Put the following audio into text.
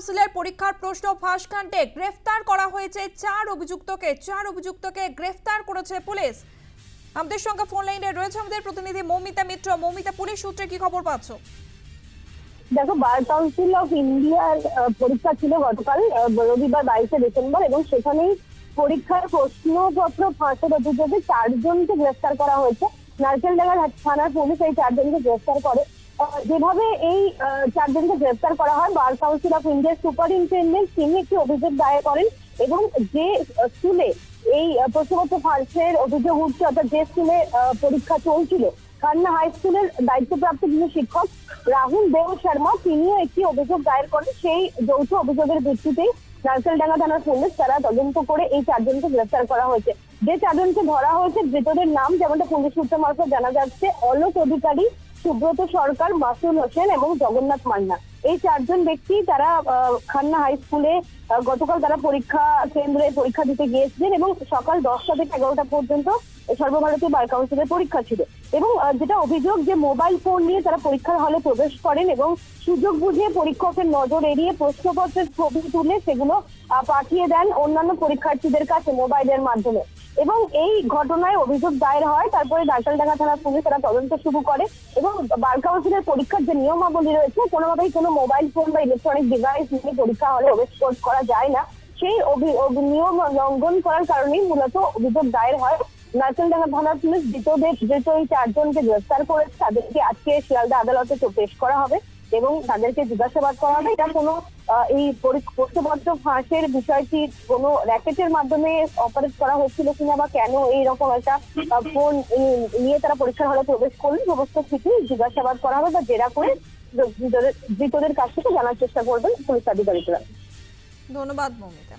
কাউন্সিলের পরীক্ষার প্রশ্ন ফাঁস কাণ্ডে গ্রেফতার করা হয়েছে চার অভিযুক্তকে চার অভিযুক্তকে গ্রেফতার করেছে পুলিশ। আমাদের সঙ্গে ফোন লাইনে রয়েছে আমাদের প্রতিনিধি মৌমিতা মিত্র। মৌমিতা, পুলিশ সূত্রে কি খবর পাচ্ছ? দেখো, বার কাউন্সিল অফ ইন্ডিয়ার পরীক্ষা ছিল গতকাল রবিবার বাইশে ডিসেম্বর এবং সেখানেই পরীক্ষার প্রশ্নপত্র ফাঁসের অভিযোগে চারজনকে গ্রেফতার করা হয়েছে। নারকেলডাঙ্গা থানার পুলিশ এই চারজনকে গ্রেফতার করে। যেভাবে এই চারজনকে গ্রেফতার করা হয় বার কাউন্সিল অফ ইন্ডিয়ার সুপারিনটেন্ডেন্ট তিনি একটি অভিযোগ দায়ের করেন এবং যে স্কুলে এই আহ, প্রশ্নপত্র ফাঁসের অভিযোগ উঠছে অর্থাৎ যে স্কুলে পরীক্ষা চলছিল খান্না হাই স্কুলের দায়িত্বপ্রাপ্ত যিনি শিক্ষক রাহুল দেব শর্মা তিনিও একটি অভিযোগ দায়ের করেন। সেই যৌথ অভিযোগের ভিত্তিতেই নারকেলডাঙ্গা থানার পুলিশ তারা তদন্ত করে এই চারজনকে গ্রেফতার করা হয়েছে। যে চারজনকে ধরা হয়েছে ধৃতদের নাম যেমনটা পুলিশ সূত্র মারফত জানা যাচ্ছে অলোক অধিকারী সুব্রত সরকার মাসুল হোসেন এবং জগন্নাথ মান্না। এই চারজন ব্যক্তি তারা খান্না হাই স্কুলে গতকাল তারা পরীক্ষা কেন্দ্রে পরীক্ষা দিতে গিয়েছিলেন এবং সকাল দশটা থেকে এগারোটা পর্যন্ত সর্বভারতীয় বার কাউন্সিলের পরীক্ষা ছিল। এবং যেটা অভিযোগ যে মোবাইল ফোন নিয়ে তারা পরীক্ষার হলে প্রবেশ করেন এবং সুযোগ বুঝে পরীক্ষকের নজর এড়িয়ে প্রশ্নপত্রের ছবি তুলে সেগুলো পাঠিয়ে দেন অন্যান্য পরীক্ষার্থীদের কাছে মোবাইলের মাধ্যমে। এবং এই ঘটনায় অভিযোগ দায়ের হয়, তারপরে ডাক্তারডাঙ্গা থানার পুলিশ তারা তদন্ত শুরু করে এবং বার কাউন্সিলের পরীক্ষার যে নিয়মাবলী রয়েছে কোনোভাবেই কোনো মোবাইল ফোন বা ইলেকট্রনিক ডিভাইস নিয়ে পরীক্ষা হলে প্রবেশ করা যায় না। সেই নিয়ম লঙ্ঘন করার কারণেই মূলত অভিযোগ দায়ের হয়। নারকেলডাঙ্গা থানার পুলিশ ধৃতদের, ধৃত চারজনকে গ্রেফতার করেছে। তাদেরকে আজকে শিয়ালদা আদালতে পেশ করা হবে। এবং তাদেরকে জিজ্ঞাসাবাদ করা হবে এটা কোনো এই পরী- প্রশ্নপত্র ফাঁসের বিষয়টি কোনো র্যাকেটের মাধ্যমে অপারেট করা হচ্ছিল কিনা বা কেন এইরকম একটা ফোন নিয়ে তারা পরীক্ষার হলে প্রবেশ করলে সমস্ত কিছু জিজ্ঞাসাবাদ করা হবে বা জেরা করে ধৃতদের কাছ থেকে জানার চেষ্টা করবেন পুলিশ আধিকারিকরা। ধন্যবাদ, মৌমিতা।